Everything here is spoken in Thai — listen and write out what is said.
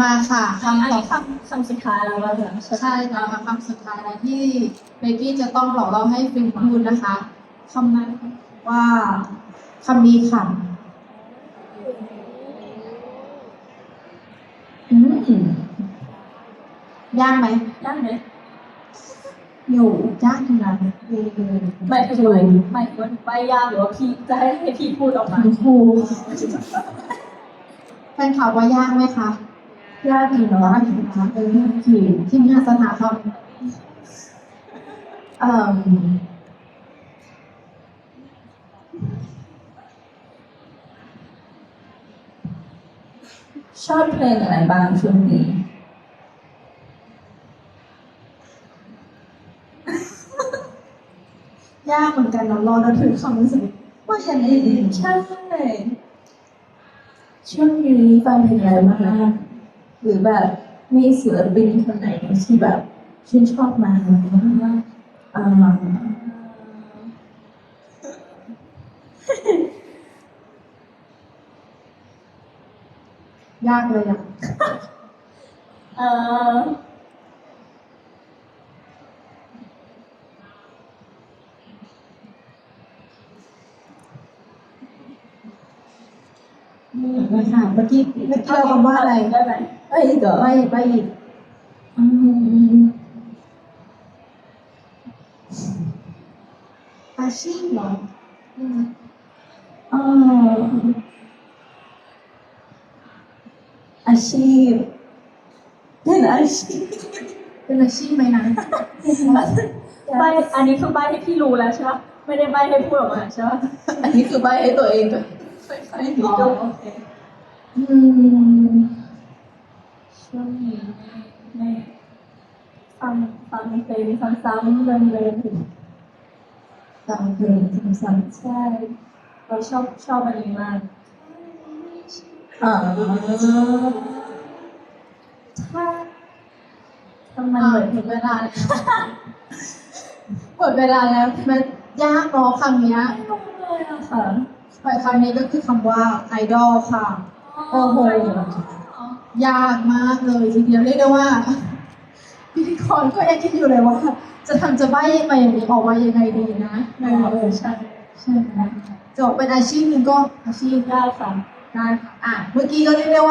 มาค่ะอันคำต่อนี้คำคำสุดท้ายแล้วว่าเหรอใช่ค่ะคำสุดท้ายแล้วที่เบกกี้จะต้องบอกเราให้ฟิล์มพูดนะคะคำนั้นว่าคำนี้ค่ะอืมยากไหมยากไหมอยู่ยากอยู่นะเออหมายถึงว่าหมายถึงว่าใบยากหรือว่าพี่จะให้ให้พี่พูดออกมาคุณครูแฟนข่าวว่ายากไหมคะ ยากอยู่เนาะยากอยู่นะเออที่ที่งานสถาคมเอ่อชอบเพลงอะไรบ้างช่วงนี้ ยากเหมือนกันเนาะรอเราถึงคำรู้สึกว่าฉันได้ยินใช่ช่วงนี้ฟังเพลงอะไรบ้างนะ หรือแบบมีศิลปินคนไหนที่แบบชื่นชอบมาอ่ายากเลยอะเอ่อไม่ค่ะเมื่อกี้เมื่อกี้เราคำว่าอะไร ได้ไหมเอ้ยเดี๋ยวใบใบอีกอืมอาชีพเหรออืมเอ่ออาชีพเป็นอาชีพเป็นอาชีพไหมนะใบอันนี้คือใบให้พี่รู้แล้วใช่ปะไม่ได้ใบให้พูดออกมาใช่ปะอันนี้คือใบให้ตัวเองด้วยใบให้อ๋อด้วยโอเคอืม ช่วงนี้ไม่ไม่ฟังฟังเพลงซ้ำๆเดิมตามเพลงซ้ำๆใช่เราชอบชอบอันนี้มากอ่าถ้าถ้ามันๆเหมือนหมดเวลาแล้วหมดเวลาแล้วมันยากเนาะคำนี้ไม่รู้เลยอะค่ะแต่คำนี้ก็คือคำว่าไอดอลค่ะ โอ้โห ยากมากเลยทีเดียวเรียกได้ว่า พิธีกรก็ยังคิดอยู่เลยว่า จะทำจะใบ้มาอย่างนี้ออกมายังไงดีนะเออเออใช่ใช่ไหมจะบอกเป็นอาชีพหนึ่งก็อาชีพได้ค่ะได้ค่ะอะเมื่อกี้ก็เรียกได้ว่า